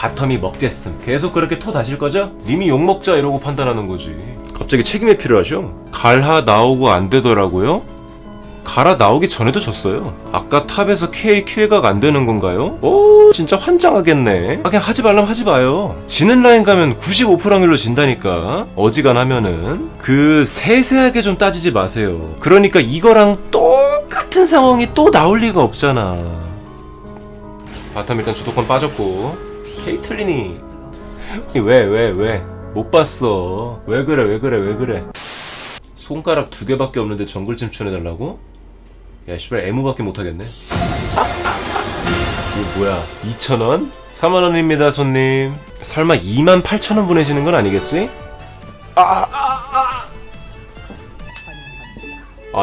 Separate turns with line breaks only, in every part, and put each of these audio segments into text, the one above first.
바텀이 먹쨌음 계속 그렇게 토 다실 거죠? 님이 욕먹자 이러고 판단하는 거지 갑자기 책임이 필요하셔? 갈하 나오고 안 되더라고요? 갈아 나오기 전에도 졌어요. 아까 탑에서 K 킬각 안 되는 건가요? 오, 진짜 환장하겠네. 아, 그냥 하지 말라면 하지 마요. 지는 라인 가면 95% 확률로 진다니까. 어지간하면은. 그, 세세하게 좀 따지지 마세요. 그러니까 이거랑 똑같은 상황이 또 나올 리가 없잖아. 바텀 일단 주도권 빠졌고. 케이틀린이. 왜, 왜, 왜? 못 봤어. 왜 그래, 왜 그래, 왜 그래. 손가락 두 개밖에 없는데 정글 침출해달라고? 야, 씨발, 애무밖에 못하겠네. 이거 뭐야? 2,000원? 4만원입니다, 손님. 설마 2만 8천원 보내시는 건 아니겠지? 아,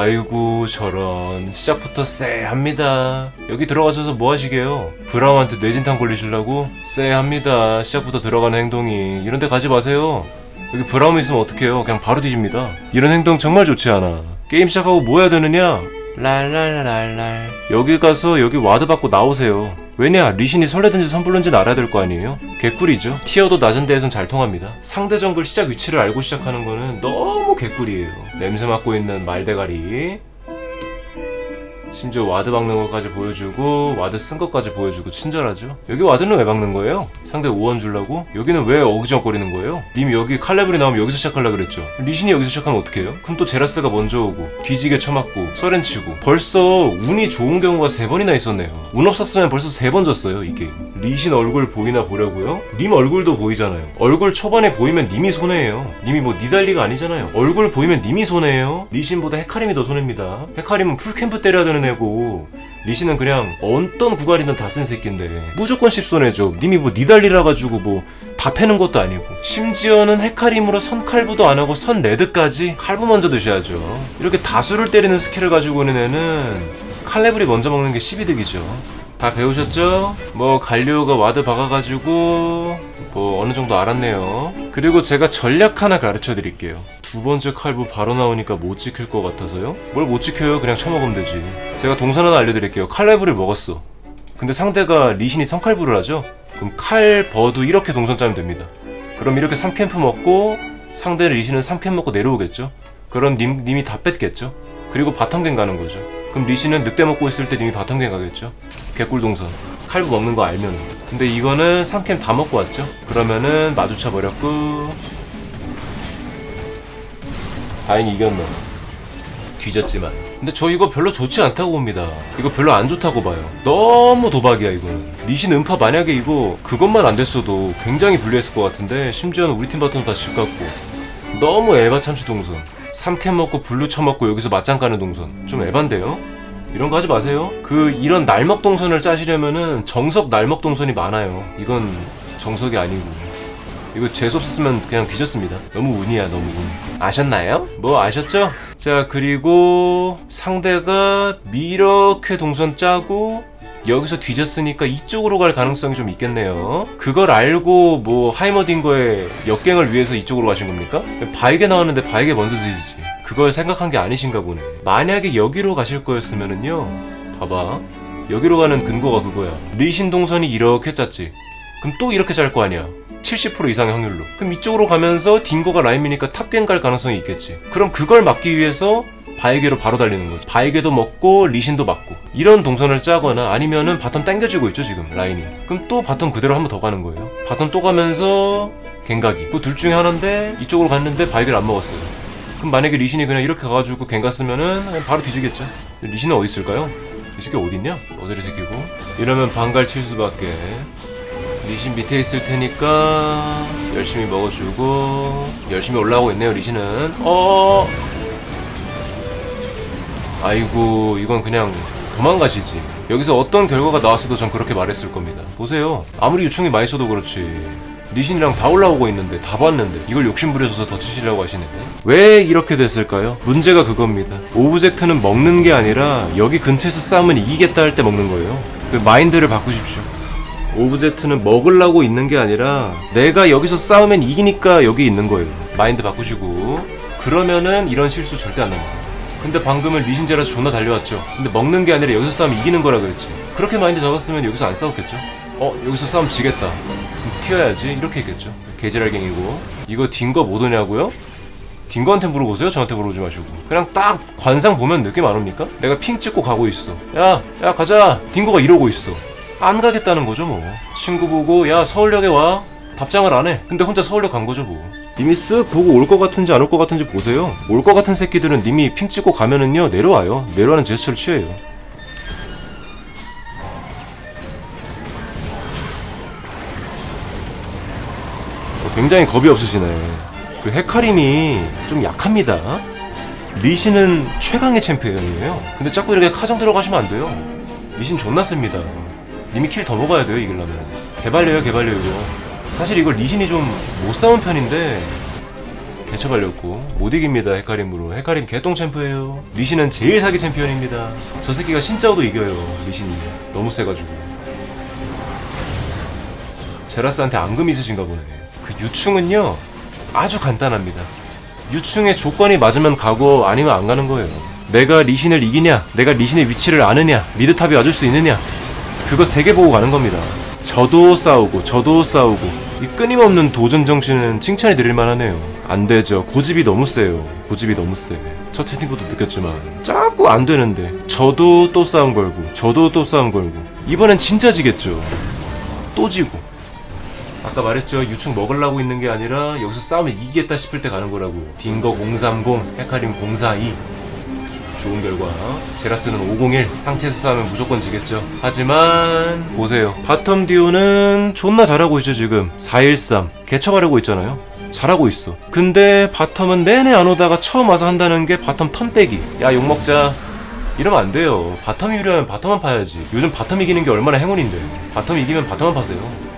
이고 저런. 시작부터 쎄합니다. 여기 들어가셔서 뭐 하시게요? 브라움한테 뇌진탕 걸리시려고? 쎄합니다. 시작부터 들어가는 행동이. 이런 데 가지 마세요. 여기 브라움 있으면 어떡해요? 그냥 바로 뒤집니다. 이런 행동 정말 좋지 않아. 게임 시작하고 뭐 해야 되느냐? 랄랄랄랄. 여기 가서 여기 와드 받고 나오세요. 왜냐? 리신이 설레든지 선불른지는 알아야 될 거 아니에요? 개꿀이죠. 티어도 낮은 데에선 잘 통합니다. 상대 정글 시작 위치를 알고 시작하는 거는 너무 개꿀이에요. 냄새 맡고 있는 말대가리. 심지어 와드 박는 것까지 보여주고 와드 쓴 것까지 보여주고 친절하죠 여기 와드는 왜 박는 거예요? 상대 5원 주려고? 여기는 왜 어기적거리는 거예요? 님이 여기 칼레블이 나오면 여기서 시작하려 그랬죠 리신이 여기서 시작하면 어떡해요? 그럼 또 제라스가 먼저 오고 뒤지게 쳐맞고 서렌 치고 벌써 운이 좋은 경우가 3번이나 있었네요 운 없었으면 벌써 3번 졌어요 이 게임 리신 얼굴 보이나 보려고요? 님 얼굴도 보이잖아요 얼굴 초반에 보이면 님이 손해예요 님이 뭐 니달리가 아니잖아요 얼굴 보이면 님이 손해예요 리신보다 헤카림이 더 손해입니다 헤카림은 풀캠프 때려야 되는 애고 리신은 그냥 어떤 구갈이든 다 쓴 새끼인데 무조건 씹손해죠 님이 뭐 니달리라 가지고 뭐 다 패는 것도 아니고 심지어는 헤카림으로 선 칼부도 안 하고 선 레드까지 칼부 먼저 드셔야죠. 이렇게 다수를 때리는 스킬을 가지고 오는 애는 칼레블이 먼저 먹는 게 12득이죠 다 배우셨죠? 뭐 갈리오가 와드 박아가지고 뭐 어느 정도 알았네요. 그리고 제가 전략 하나 가르쳐 드릴게요. 두 번째 칼부 바로 나오니까 못 지킬 것 같아서요? 뭘 못 지켜요? 그냥 쳐먹으면 되지. 제가 동선 하나 알려드릴게요. 칼레브를 먹었어. 근데 상대가 리신이 성칼부를 하죠? 그럼 칼 버도 이렇게 동선 짜면 됩니다. 그럼 이렇게 3캠프 먹고 상대 리신은 3캠 먹고 내려오겠죠? 그럼 님, 님이 다 뺐겠죠? 그리고 바텀갱 가는 거죠. 그럼 리신은 늑대 먹고 있을 때 님이 바텀갱 가겠죠? 개꿀 동선. 칼부 먹는 거 알면. 근데 이거는 3캠 다 먹고 왔죠? 그러면은 마주쳐 버렸고. 다행히 이겼네. 뒤졌지만. 근데 저 이거 별로 좋지 않다고 봅니다. 이거 별로 안 좋다고 봐요. 너무 도박이야, 이거는. 리신 음파 만약에 이거 그것만 안 됐어도 굉장히 불리했을 것 같은데, 심지어는 우리 팀 바텀 다질 같고. 너무 에바 참치 동선. 3캠 먹고 블루 쳐먹고 여기서 맞짱 까는 동선. 좀 에반데요? 이런 거 하지 마세요. 그 이런 날먹 동선을 짜시려면은 정석 날먹 동선이 많아요. 이건 정석이 아니고. 이거 재수 없었으면 그냥 뒤졌습니다. 너무 운이야, 너무 운. 아셨나요? 뭐 아셨죠? 자, 그리고 상대가 이렇게 동선 짜고 여기서 뒤졌으니까 이쪽으로 갈 가능성이 좀 있겠네요. 그걸 알고 뭐 하이머딩거의 역갱을 위해서 이쪽으로 가신 겁니까? 바이게 나왔는데 바이게 먼저 뒤지지. 그걸 생각한 게 아니신가 보네. 만약에 여기로 가실 거였으면은요. 봐봐. 여기로 가는 근거가 그거야. 리신 동선이 이렇게 짰지. 그럼 또 이렇게 짤 거 아니야. 70% 이상의 확률로. 그럼 이쪽으로 가면서 딩거가 라임이니까 탑갱 갈 가능성이 있겠지. 그럼 그걸 막기 위해서 바이게로 바로 달리는 거지. 바이게도 먹고 리신도 맞고 이런 동선을 짜거나 아니면은 바텀 당겨지고 있죠 지금 라인이. 그럼 또 바텀 그대로 한 번 더 가는 거예요. 바텀 또 가면서 갱각이. 그 둘 중에 하나인데 이쪽으로 갔는데 바이게를 안 먹었어요. 그럼 만약에 리신이 그냥 이렇게 가가지고 갱 갔으면은 그냥 바로 뒤지겠죠. 리신은 어디 있을까요? 이 새끼 어딨냐? 어디를 새끼고? 이러면 반갈 칠 수밖에. 리신 밑에 있을 테니까 열심히 먹어주고 열심히 올라오고 있네요 리신은 어 아이고 이건 그냥 도망가시지. 여기서 어떤 결과가 나왔어도 전 그렇게 말했을 겁니다. 보세요. 아무리 유충이 많이 써도 그렇지. 리신이랑 다 올라오고 있는데 다 봤는데 이걸 욕심부려져서 더 치시려고 하시네 왜 이렇게 됐을까요? 문제가 그겁니다. 오브젝트는 먹는 게 아니라 여기 근처에서 싸우면 이기겠다 할 때 먹는 거예요. 그 마인드를 바꾸십시오. 오브젝트는 먹으려고 있는 게 아니라 내가 여기서 싸우면 이기니까 여기 있는 거예요. 마인드 바꾸시고. 그러면은 이런 실수 절대 안 납니다. 근데 방금은 리신제라서 존나 달려왔죠. 근데 먹는 게 아니라 여기서 싸우면 이기는 거라 그랬지. 그렇게 마인드 잡았으면 여기서 안 싸웠겠죠? 어 여기서 싸우면 지겠다. 튀어야지 이렇게 했겠죠 개지랄갱이고 이거 딩거 못 오냐고요? 딩거한테 물어보세요 저한테 물어보지 마시고 그냥 딱 관상 보면 느낌 안 옵니까? 내가 핑 찍고 가고 있어 야 야 가자 딩거가 이러고 있어 안 가겠다는 거죠 뭐 친구 보고 야 서울역에 와 답장을 안 해 근데 혼자 서울역 간 거죠 뭐 님이 쓱 보고 올 것 같은지 안 올 것 같은지 보세요 올 것 같은 새끼들은 님이 핑 찍고 가면은요 내려와요 내려와는 제스처를 취해요 어, 굉장히 겁이 없으시네. 그 헤카림이 좀 약합니다. 리신은 최강의 챔피언이에요. 근데 자꾸 이렇게 카정 들어가시면 안 돼요. 리신 존나 셉니다. 님이 킬 더 먹어야 돼요, 이기려면. 개발려요, 개발려, 이거. 사실 이거 리신이 좀 못 싸운 편인데, 개처발렸고, 못 이깁니다, 헤카림으로. 헤카림 개똥 챔프예요. 리신은 제일 사기 챔피언입니다. 저 새끼가 신짜오도 이겨요, 리신이. 너무 세가지고. 제라스한테 앙금 있으신가 보네. 그 유충은요 아주 간단합니다. 유충의 조건이 맞으면 가고 아니면 안 가는 거예요. 내가 리신을 이기냐, 내가 리신의 위치를 아느냐, 미드탑이 와줄 수 있느냐, 그거 세 개 보고 가는 겁니다. 저도 싸우고 저도 싸우고 이 끊임없는 도전 정신은 칭찬이 드릴 만하네요. 안 되죠. 고집이 너무 세요. 고집이 너무 세. 첫 채팅부터 느꼈지만 자꾸 안 되는데 저도 또 싸움 걸고 저도 또 싸움 걸고 이번엔 진짜 지겠죠. 또 지고 아까 말했죠 유충 먹으려고 있는 게 아니라 여기서 싸우면 이기겠다 싶을 때 가는 거라고 딩거 030 헤카림 042 좋은 결과. 제라스는 501 상체에서 싸우면 무조건 지겠죠. 하지만 보세요. 바텀 듀오는 존나 잘하고 있죠 지금. 413 개척하려고 있잖아요. 잘하고 있어. 근데 바텀은 내내 안 오다가 처음 와서 한다는 게 바텀 턴 빼기. 야 욕먹자. 이러면 안 돼요. 바텀이 유리하면 바텀만 파야지. 요즘 바텀 이기는 게 얼마나 행운인데. 바텀 이기면 바텀만 파세요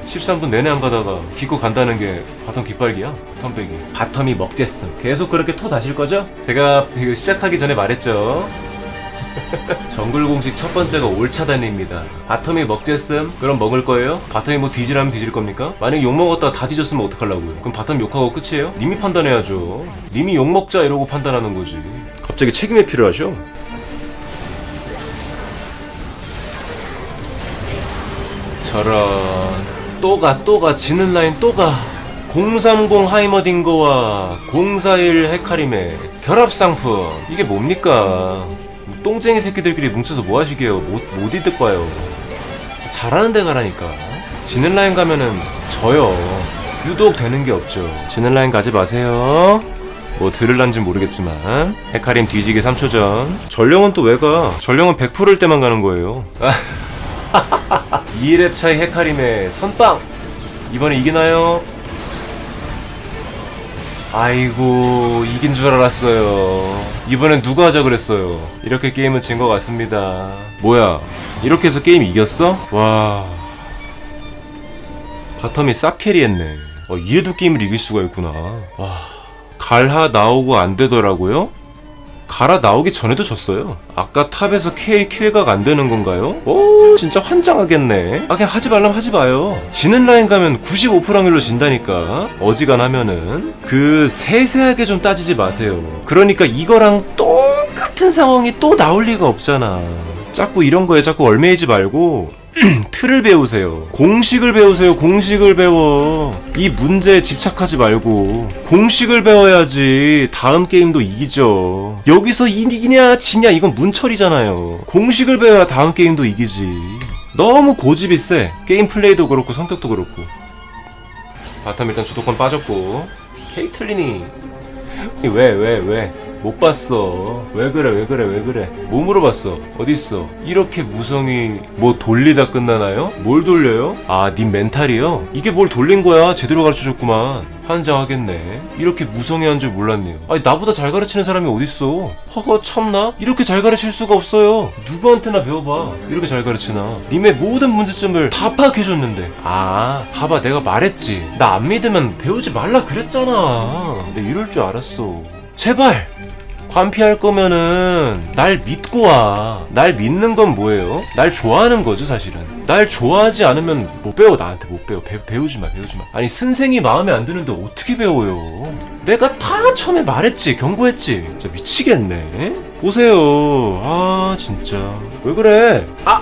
13분 내내 안 가다가 기고 간다는 게 바텀 깃발기야 턴백이 바텀이 먹쨌음 계속 그렇게 토 다실 거죠? 제가 그 시작하기 전에 말했죠 정글 공식 첫 번째가 올 차단입니다 바텀이 먹쨌음 그럼 먹을 거예요? 바텀이 뭐 뒤지라면 뒤질 겁니까? 만약 욕 먹었다가 다 뒤졌으면 어떡하려고요? 그럼 바텀 욕하고 끝이에요? 님이 판단해야죠 님이 욕 먹자 이러고 판단하는 거지 갑자기 책임이 필요하셔? 저런 또가 또가 지는 라인 또가. 030 하이머딩거와 041 헤카림의 결합 상품. 이게 뭡니까? 똥쟁이 새끼들끼리 뭉쳐서 뭐 하시게요? 못, 못 이득 봐요. 잘하는 데 가라니까. 지는 라인 가면은 져요. 유독 되는 게 없죠. 지는 라인 가지 마세요. 뭐 들을란진 모르겠지만. 헤카림 뒤지기 3초 전. 전령은 또 왜 가? 전령은 100%일 때만 가는 거예요 2랩 차이 헤카림의 선빵. 이번에 이기나요? 아이고 이긴 줄 알았어요. 이번엔 누가 하자 그랬어요? 이렇게 게임은 진 것 같습니다. 뭐야? 이렇게 해서 게임 이겼어? 와. 바텀이 쌉캐리했네. 어, 이해도 게임을 이길 수가 있구나. 와 갈하 나오고 안 되더라고요? 갈아 나오기 전에도 졌어요. 아까 탑에서 K 킬각 안 되는 건가요? 오, 진짜 환장하겠네. 아, 그냥 하지 말라면 하지 마요. 지는 라인 가면 95% 확률로 진다니까. 어지간하면은. 그, 세세하게 좀 따지지 마세요. 그러니까 이거랑 똑같은 상황이 또 나올 리가 없잖아. 자꾸 이런 거에 자꾸 얼매이지 말고, 틀을 배우세요. 공식을 배우세요. 공식을 배워. 이 문제에 집착하지 말고 공식을 배워야지 다음 게임도 이기죠. 여기서 이기냐 지냐 이건 문철이잖아요. 공식을 배워야 다음 게임도 이기지. 너무 고집이 세. 게임 플레이도 그렇고 성격도 그렇고. 바텀 일단 주도권 빠졌고 케이틀린이 왜 왜 왜? 못 봤어. 왜 그래, 왜 그래, 왜 그래. 뭐 물어봤어? 어딨어? 이렇게 무성이 뭐 돌리다 끝나나요? 뭘 돌려요? 아, 님 멘탈이요? 이게 뭘 돌린 거야? 제대로 가르쳐 줬구만. 환장하겠네. 이렇게 무성이 한 줄 몰랐네요. 아니, 나보다 잘 가르치는 사람이 어딨어? 허허, 참나? 이렇게 잘 가르칠 수가 없어요. 누구한테나 배워봐. 이렇게 잘 가르치나. 님의 모든 문제점을 다 파악해줬는데. 아, 봐봐, 내가 말했지. 나 안 믿으면 배우지 말라 그랬잖아. 근데 이럴 줄 알았어. 제발! 관피할 거면은 날 믿고 와. 날 믿는 건 뭐예요? 날 좋아하는 거죠, 사실은. 날 좋아하지 않으면 못 배워 나한테 못 배워. 배, 배우지 마, 배우지 마. 아니 선생이 마음에 안 드는데 어떻게 배워요? 내가 다 처음에 말했지, 경고했지. 진짜 미치겠네. 보세요. 아 진짜 왜 그래? 아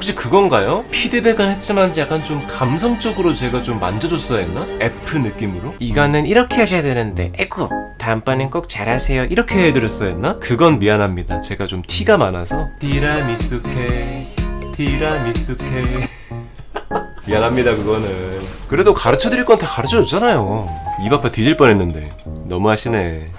혹시 그건가요? 피드백은 했지만 약간 좀 감성적으로 제가 좀 만져줬어야 했나? F 느낌으로? 이거는 이렇게 하셔야 되는데 에구 다음번엔 꼭 잘하세요. 이렇게 해드렸어야 했나? 그건 미안합니다. 제가 좀 티가 많아서. 티라미수 케 티라미수 케. 미안합니다 그거는. 그래도 가르쳐드릴 건 다 가르쳐줬잖아요. 입 아파 뒤질 뻔했는데. 너무하시네